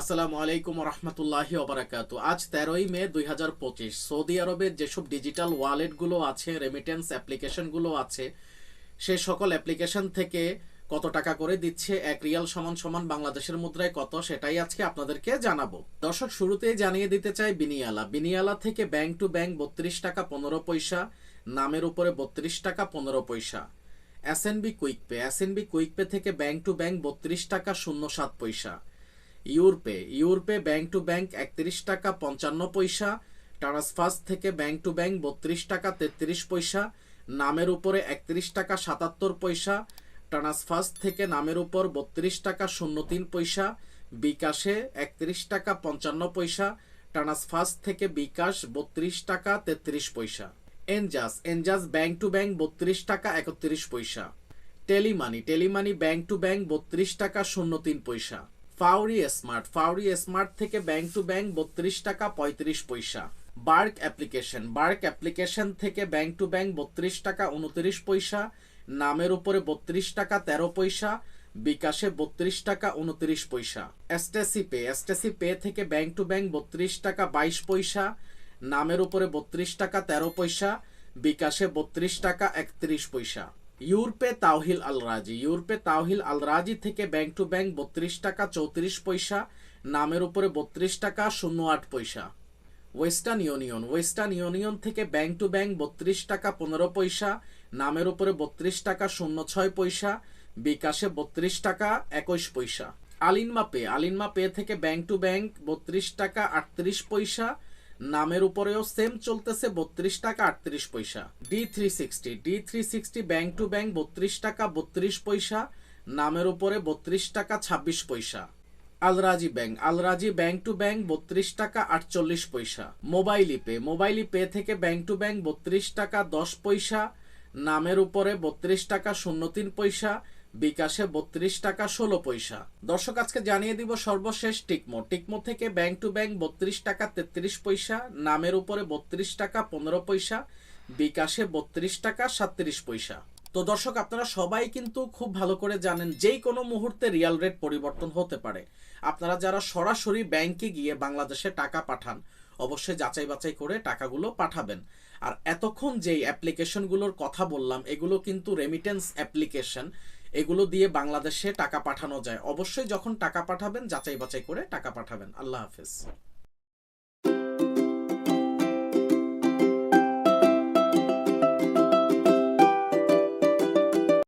আসসালামু আলাইকুম রহমতুল্লাহি ওবরাকাতু। আজ তেরোই মে দুই হাজার পঁচিশ। সৌদি আরবের যেসব ডিজিটাল ওয়ালেটগুলো আছে রেমিটেন্স অ্যাপ্লিকেশনগুলো আছে, সে সকল অ্যাপ্লিকেশন থেকে কত টাকা করে দিচ্ছে, এক রিয়াল সমান সমান বাংলাদেশের মুদ্রায় কত, সেটাই আজকে আপনাদেরকে জানাব। দর্শক, শুরুতেই জানিয়ে দিতে চাই বিনিয়ালা। বিনিয়ালা থেকে ব্যাংক টু ব্যাংক বত্রিশ টাকা পনেরো পয়সা, নামের উপরে বত্রিশ টাকা পনেরো পয়সা। S N B quick pay SNB quick pay থেকে ব্যাংক টু ব্যাংক বত্রিশ টাকা শূন্য সাত পয়সা। ইউরপে। ইউরপে ব্যাংক টু ব্যাংক একত্রিশ টাকা পঞ্চান্ন পয়সা, ট্রান্সফার্স থেকে ব্যাংক টু ব্যাংক বত্রিশ টাকা তেত্রিশ পয়সা, নামের উপরে একত্রিশ টাকা সাতাত্তর পয়সা, ট্রান্সফার্স থেকে নামের উপর বত্রিশ টাকা শূন্য তিন পয়সা, বিকাশে একত্রিশ টাকা পঞ্চান্ন পয়সা, ট্রান্সফার্স থেকে বিকাশ বত্রিশ টাকা তেত্রিশ পয়সা। এনজাস। এনজাস ব্যাংক টু ব্যাংক বত্রিশ টাকা একত্রিশ পয়সা। Telemoney. Telemoney bank to bank বত্রিশ টাকা শূন্য তিন পয়সা। ফাউরি স্মার্ট ফাউরি স্মার্ট থেকে ব্যাংক টু ব্যাংক বত্রিশ টাকা পঁয়ত্রিশ পয়সা। বার্ক অ্যাপ্লিকেশন বার্ক অ্যাপ্লিকেশন থেকে ব্যাংক টু ব্যাংক বত্রিশ টাকা উনত্রিশ পয়সা, নামের উপরে বত্রিশ টাকা তেরো পয়সা, বিকাশে বত্রিশ টাকা উনত্রিশ পয়সা। এসটেসি পে এসটেসি পে থেকে ব্যাংক টু ব্যাংক বত্রিশ টাকা বাইশ পয়সা, নামের উপরে বত্রিশ টাকা তেরো পয়সা, বিকাশে বত্রিশ টাকা একত্রিশ পয়সা। ইউরপে তাওহিল আল রাজি ইউরপে তাওহিল আল রাজি থেকে ব্যাংক টু ব্যাংক বত্রিশ টাকা চৌত্রিশ পয়সা, নামের উপরে বত্রিশ টাকা শূন্য আট পয়সা। Western Union. ওয়েস্টার্ন ইউনিয়ন থেকে ব্যাংক টু ব্যাংক বত্রিশ টাকা পনেরো পয়সা, নামের উপরে বত্রিশ টাকা শূন্য ছয় পয়সা, বিকাশে বত্রিশ টাকা একুশ পয়সা। Alinma pay. আলিনমা পে থেকে ব্যাংক টু ব্যাংক বত্রিশ টাকা আটত্রিশ পয়সা নামের উপরেও সেম চলতেছে বত্রিশ টাকা আটত্রিশ পয়সা। D three sixty D three sixty bank to bank বত্রিশ টাকা বত্রিশ পয়সা, নামের উপরে বত্রিশ টাকা ছাব্বিশ পয়সা। Al Rajhi bank Al Rajhi bank to bank বত্রিশ টাকা আটচল্লিশ পয়সা। মোবাইল পে মোবাইল পে থেকে ব্যাংক টু ব্যাংক বত্রিশ টাকা দশ পয়সা, নামের উপরে বত্রিশ টাকা শূন্য তিন পয়সা বিকাশে বত্রিশ টাকা ষোলো পয়সা। দর্শক, আজকে জানিয়ে দিব সর্বশেষ টিকমো। টিকমো থেকে ব্যাংক টু ব্যাংক বত্রিশ টাকা তেত্রিশ পয়সা, নামের উপরে বত্রিশ টাকা পনেরো পয়সা, বিকাশে বত্রিশ টাকা সাত্রিশ পয়সা। তো দর্শক, আপনারা সবাই কিন্তু খুব ভালো করে জানেন যেই কোনো মুহূর্তে রিয়াল রেট পরিবর্তন হতে পারে। আপনারা যারা সরাসরি ব্যাংকে গিয়ে বাংলাদেশে টাকা পাঠান, অবশ্যই যাচাই বাছাই করে টাকাগুলো পাঠাবেন। আর এতক্ষণ যেই অ্যাপ্লিকেশনগুলোর কথা বললাম, এগুলো কিন্তু রেমিটেন্স অ্যাপ্লিকেশন এগুলো দিয়ে বাংলাদেশে টাকা পাঠানো যায়। অবশ্যই যখন টাকা পাঠাবেন যাচাই বাছাই করে টাকা পাঠাবেন। আল্লাহ হাফেজ।